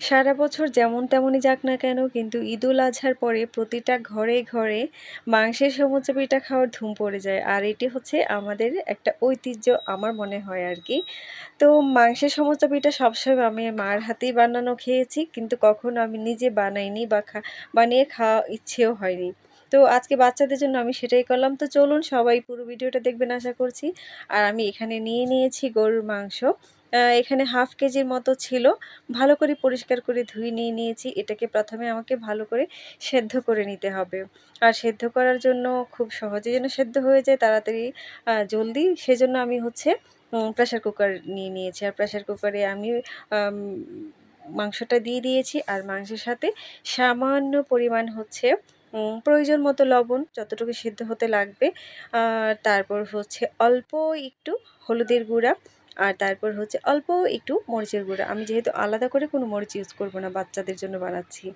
সারা বছর যেমন তেমনই যাক না কেন, কিন্তু ঈদুল আজহার পরে প্রতিটা ঘরে ঘরে মাংসের সমুচা পিঠা খাওয়ার ধুম পড়ে যায়। আর এটি হচ্ছে আমাদের একটা ঐতিহ্য আমার মনে হয় আর কি। তো মাংসের সমুচা পিঠা সবসময় আমি মার হাতেই বানানো খেয়েছি, কিন্তু কখনো আমি নিজে বানাইনি বা খা, বানিয়ে খাওয়া ইচ্ছেও হয়নি। তো আজকে বাচ্চাদের জন্য আমি সেটাই করলাম। তো চলুন সবাই পুরো ভিডিওটা দেখবেন আশা করছি। আর আমি এখানে নিয়ে নিয়েছি গরুর মাংস। এখানে হাফ কেজির মতো ছিল। ভালো করে পরিষ্কার করে ধুয়ে নিয়ে নিয়েছি। এটাকে প্রথমে আমাকে ভালো করে সেদ্ধ করে নিতে হবে। আর সেদ্ধ করার জন্য খুব সহজে যেন সেদ্ধ হয়ে যায়, তাড়াতাড়ি জলদি। সেজন্য আমি হচ্ছে প্রেশার কুকার নিয়ে নিয়েছি। আর প্রেশার কুকারে আমি মাংসটা দিয়ে দিয়েছি। আর মাংসের সাথে সামান্য পরিমাণ হচ্ছে প্রয়োজন মতো লবণ, যতটুকু সিদ্ধ হতে লাগবে। তারপর হচ্ছে অল্প একটু হলুদের গুঁড়া। আর তারপর হচ্ছে অল্প একটু মরিচের গুঁড়া। আমি যেহেতু আলাদা করে কোনো মরিচ ইউজ করব না, বাচ্চাদের জন্য বানাচ্ছি।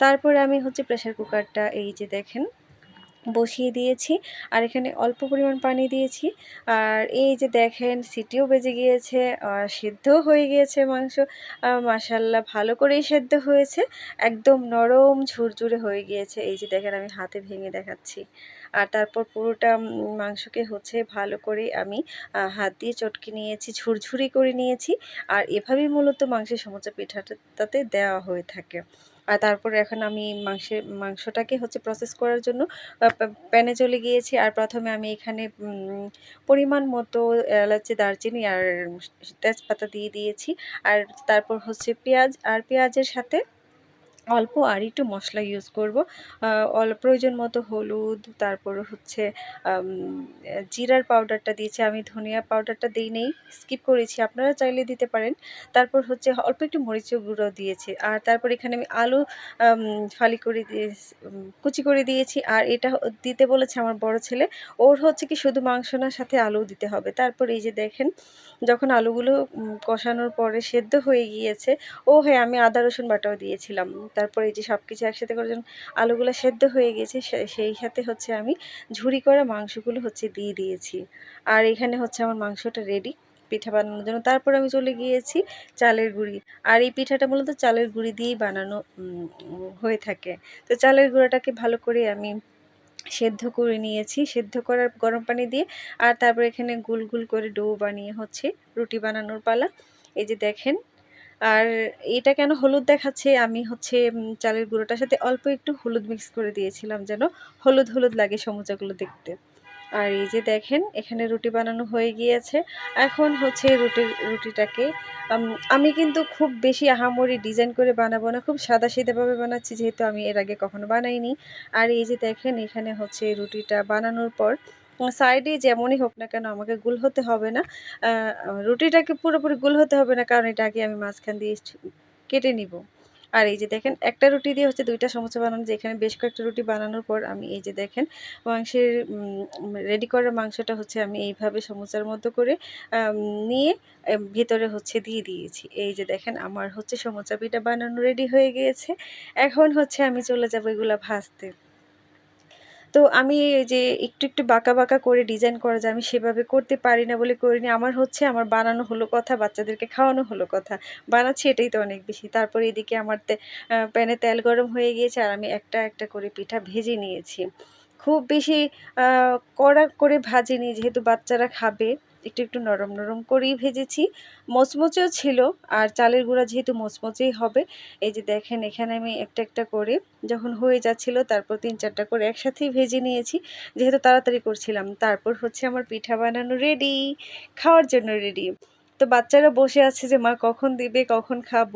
তারপর আমি হচ্ছে প্রেশার কুকারটা এই যে দেখেন বসিয়ে দিয়েছি। আর এখানে অল্প পরিমাণ পানি দিয়েছি। আর এই যে দেখেন, সিটিও বেজে গিয়েছে, আর হয়ে গিয়েছে মাংস। মাসাল্লাহ ভালো করেই সেদ্ধ হয়েছে। একদম নরম ঝুরঝুরে হয়ে গিয়েছে। এই যে দেখেন, আমি হাতে ভেঙে দেখাচ্ছি। আর তারপর পুরোটা মাংসকে হচ্ছে ভালো করে আমি হাত দিয়ে চটকে নিয়েছি, ঝুরঝুরি করে নিয়েছি। আর এভাবেই মূলত মাংসের সমোচা পিঠাটাতে দেওয়া হয়ে থাকে। আর তারপর এখন আমি মাংসের মাংসটাকে হচ্ছে প্রসেস করার জন্য প্যানে চলে গিয়েছি। আর প্রথমে আমি এখানে পরিমাণ মতো এলাচি, দারচিনি আর তেজপাতা দিয়ে দিয়েছি। আর তারপর হচ্ছে পেঁয়াজ। আর পেঁয়াজের সাথে অল্প আর একটু মশলা ইউজ করব। প্রয়োজন মতো হলুদ, তারপর হচ্ছে জিরার পাউডারটা দিয়েছি। আমি ধনিয়া পাউডারটা দিই নেই স্কিপ করেছি। আপনারা চাইলে দিতে পারেন। তারপর হচ্ছে অল্প একটু মরিচের গুঁড়ো দিয়েছি। আর তারপর এখানে আমি আলু ফালি করে দিয়ে কুচি করে দিয়েছি। আর এটা দিতে বলেছে আমার বড় ছেলে। ওর হচ্ছে কি শুধু মাংস না সাথে আলু দিতে হবে। তারপর এই যে দেখেন, যখন আলুগুলো কষানোর পরে সেদ্ধ হয়ে গিয়েছে, ও হ্যাঁ আমি আদা, রসুন বাটাও দিয়েছিলাম। তারপরে এই যে সব কিছু একসাথে করে যখন আলুগুলো সেদ্ধ হয়ে গেছে সেই সাথে হচ্ছে আমি ঝুরি করা মাংসগুলো হচ্ছে দিয়ে দিয়েছি। আর এখানে হচ্ছে আমার মাংসটা রেডি পিঠা বানানোর জন্য। তারপর আমি চলে গিয়েছি চালের গুঁড়ি। আর এই পিঠাটা মূলত চালের গুঁড়ি দিয়েই বানানো হয়ে থাকে। তো চালের গুঁড়াটাকে ভালো করে আমি সেদ্ধ করে নিয়েছি। সেদ্ধ করার গরম পানি দিয়ে আর তারপর এখানে গুল গুল করে ডো বানিয়ে হচ্ছে রুটি বানানোর পালা। এই যে দেখেন আর এটা কেন হলুদ দেখাচ্ছে? আমি হচ্ছে চালের গুঁড়োটার সাথে অল্প একটু হলুদ মিক্স করে দিয়েছিলাম যেন হলুদ হলুদ লাগে সমুচাগুলো দেখতে। আর এই যে দেখেন, এখানে রুটি বানানো হয়ে গিয়েছে। এখন হচ্ছে রুটি, রুটিটাকে আমি কিন্তু খুব বেশি আহামরি ডিজাইন করে বানাবো না, খুব সাদা সিধেভাবে বানাচ্ছি যেহেতু আমি এর আগে কখনো বানাইনি। আর এই যে দেখেন, এখানে হচ্ছে রুটিটা বানানোর পর সাইডে যেমনই হোক না কেন আমাকে গুল হতে হবে না। রুটিটাকে পুরোপুরি গুল হতে হবে না, কারণ এটা আগে আমি মাঝখান দিয়ে কেটে নিব। আর এই যে দেখেন, একটা রুটি দিয়ে হচ্ছে দুইটা সমস্যা বানানো, যে এখানে বেশ কয়েকটা রুটি বানানোর পর আমি এই যে দেখেন, মাংসের রেডি করা মাংসটা হচ্ছে আমি এইভাবে সমুচার মতো করে নিয়ে ভিতরে হচ্ছে দিয়ে দিয়েছি। এই যে দেখেন, আমার হচ্ছে সমুচা পিঠা বানানো রেডি হয়ে গিয়েছে। এখন হচ্ছে আমি চলে যাব এগুলো ভাজতে। তো আমি যে একটু একটু বাঁকা বাঁকা করে ডিজাইন করা যায়, আমি সেভাবে করতে পারি না বলে করিনি। আমার হচ্ছে আমার বানানো হলো কথা, বাচ্চাদেরকে খাওয়ানো হলো কথা। বানাচ্ছি এটাই তো অনেক বেশি। তারপরে এদিকে আমার প্যানে তেল গরম হয়ে গিয়েছে আর আমি একটা একটা করে পিঠা ভেজে নিয়েছি। খুব বেশি কড়া করে ভাজিনি যেহেতু বাচ্চারা খাবে। একটু একটু নরম নরম করেই ভেজেছি। মচমচেও ছিল আর চালের গুঁড়া যেহেতু মচমচেই হবে, এই যে দেখেন এখানে আমি একটা একটা করে যখন হয়ে যাচ্ছিল তারপর তিন, চারটা করে একসাথেই ভেজে নিয়েছি। যেহেতু তাড়াতাড়ি করছিলাম, তারপর হচ্ছে আমার পিঠা বানানো রেডি খাওয়ার জন্য রেডি তো বাচ্চারা বসে আছে যে, মা কখন দিবে, কখন খাব?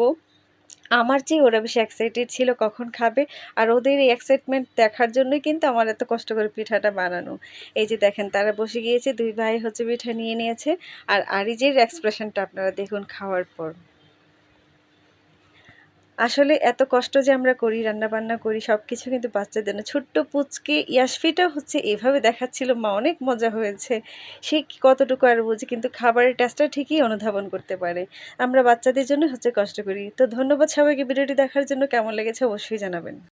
আমার চেয়ে ওরা বেশি এক্সাইটেড ছিল কখন খাবে। আর ওদের এই এক্সাইটমেন্ট দেখার জন্যই কিন্তু আমার এত কষ্ট করে পিঠাটা বানানো। এই যে দেখেন, তারা বসে গিয়েছে, দুই ভাই হচ্ছে পিঠা নিয়ে নিয়েছে। আর আরিজের এক্সপ্রেশনটা আপনারা দেখুন খাওয়ার পর। আসলে এত কষ্ট যে আমরা করি রান্না বান্না করি সব কিছু কিন্তু বাচ্চাদের না। ছোট্ট পুচকে ইয়াসফিটা হচ্ছে এভাবে দেখাচ্ছিল, মা, অনেক মজা হয়েছে। সে কতটুকু আর বুঝি? কিন্তু খাবারের টেস্টটা ঠিকই অনুধাবন করতে পারে। আমরা বাচ্চাদের জন্য হচ্ছে কষ্ট করি। তো ধন্যবাদ সবাইকে ভিডিওটি দেখার জন্য। কেমন লেগেছে অবশ্যই জানাবেন।